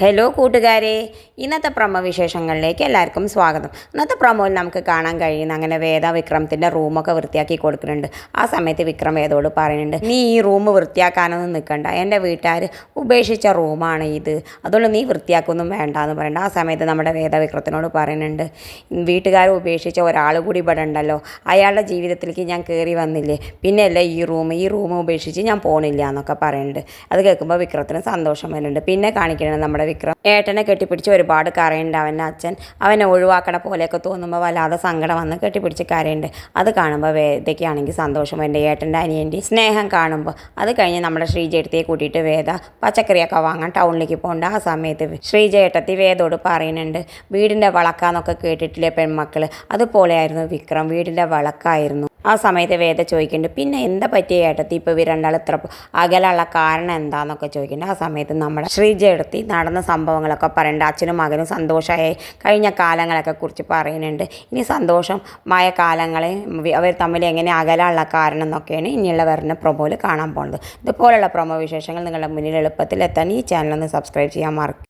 Hello കൂട്ടുകാരെ. ഇന്നത്തെ promo വിശേഷങ്ങളിലേക്ക് എല്ലാവർക്കും സ്വാഗതം. ഇന്നത്തെ പ്രമോയിൽ നമുക്ക് കാണാൻ കഴിയുന്ന അങ്ങനെ വേദ വിക്രമത്തിന്റെ റൂമൊക്കെ വൃത്തിയാക്കി കൊടുക്കുന്നുണ്ട്. ആ സമയത്ത് വിക്രം വേദോട് പറയുന്നുണ്ട് നീ ഈ റൂം വൃത്തിയാക്കാനൊന്നും നിൽക്കണ്ട എന്റെ വീട്ടുകാർ ഉപേക്ഷിച്ച റൂമാണ് ഇത്. അതുകൊണ്ട് നീ വൃത്തിയാക്കൊന്നും വേണ്ട എന്ന് പറയുന്നുണ്ട് ആ സമയത്ത് നമ്മുടെ വേദ വിക്രത്തിനോട് പറയുന്നുണ്ട് വീട്ടുകാർ ഉപേക്ഷിച്ച ഒരാൾ കൂടി ഇവിടെ ഉണ്ടല്ലോ. അയാളുടെ ജീവിതത്തിലേക്ക് ഞാൻ കയറി വന്നില്ലേ? പിന്നെയല്ലേ ഈ റൂം ഈ റൂം ഉപേക്ഷിച്ച് ഞാൻ പോണില്ല എന്നൊക്കെ പറയുന്നുണ്ട്. അത് കേൾക്കുമ്പോൾ വിക്രത്തിന് സന്തോഷം വരുന്നുണ്ട്. പിന്നെ കാണിക്കുന്നത് നമ്മുടെ വിക്രം. ഏട്ടനെ കെട്ടിപ്പിടിച്ച് ഒരുപാട് കരയുണ്ട് അവന്റെ അച്ഛൻ. അവനെ ഒഴിവാക്കണ പോലെയൊക്കെ തോന്നുമ്പോൾ വല്ലാതെ സങ്കടം വന്ന് കെട്ടിപ്പിടിച്ച് കരയുണ്ട് അത് കാണുമ്പോൾ വേദയ്ക്കാണെങ്കിൽ സന്തോഷം. എന്റെ ഏട്ടന്റെ അനിയന്റെ സ്നേഹം കാണുമ്പോൾ അത് കഴിഞ്ഞ് നമ്മുടെ ശ്രീജേട്ടത്തിയെ കൂട്ടിയിട്ട് വേദ പച്ചക്കറിയൊക്കെ വാങ്ങാൻ ടൗണിലേക്ക് പോകേണ്ട. ആ സമയത്ത് ശ്രീജേട്ടത്തി വേദോട് പറയുന്നുണ്ട് വീടിന്റെ വളക്കാന്നൊക്കെ കേട്ടിട്ടില്ലേ പെൺമക്കൾ അതുപോലെയായിരുന്നു വിക്രം. വീടിന്റെ വളക്കായിരുന്നു. ആ സമയത്ത് വേദ ചോദിക്കുന്നുണ്ട് പിന്നെ എന്താ പറ്റിയ ഏട്ടത്തി? ഇപ്പോൾ ഇവർ രണ്ടാൾ ഇത്ര അകലുള്ള കാരണം എന്താണെന്നൊക്കെ ചോദിക്കുന്നുണ്ട്. ആ സമയത്ത് നമ്മുടെ ശ്രീജ എടുത്തി നടന്ന സംഭവങ്ങളൊക്കെ പറയുന്നുണ്ട് അച്ഛനും മകനും സന്തോഷമായി കഴിഞ്ഞ കാലങ്ങളൊക്കെ കുറിച്ച് പറയുന്നുണ്ട്. ഇനി സന്തോഷമായ കാലങ്ങളെ അവർ തമ്മിൽ എങ്ങനെ അകലുള്ള കാരണം എന്നൊക്കെയാണ് ഇനിയുള്ള വരുന്ന പ്രൊമോയിൽ കാണാൻ പോകുന്നത്. ഇതുപോലുള്ള പ്രൊമോ വിശേഷങ്ങൾ നിങ്ങളുടെ മുന്നിൽ എളുപ്പത്തിൽ എത്താൻ ഈ ചാനൽ ഒന്ന് സബ്സ്ക്രൈബ് ചെയ്യാൻ മറക്കും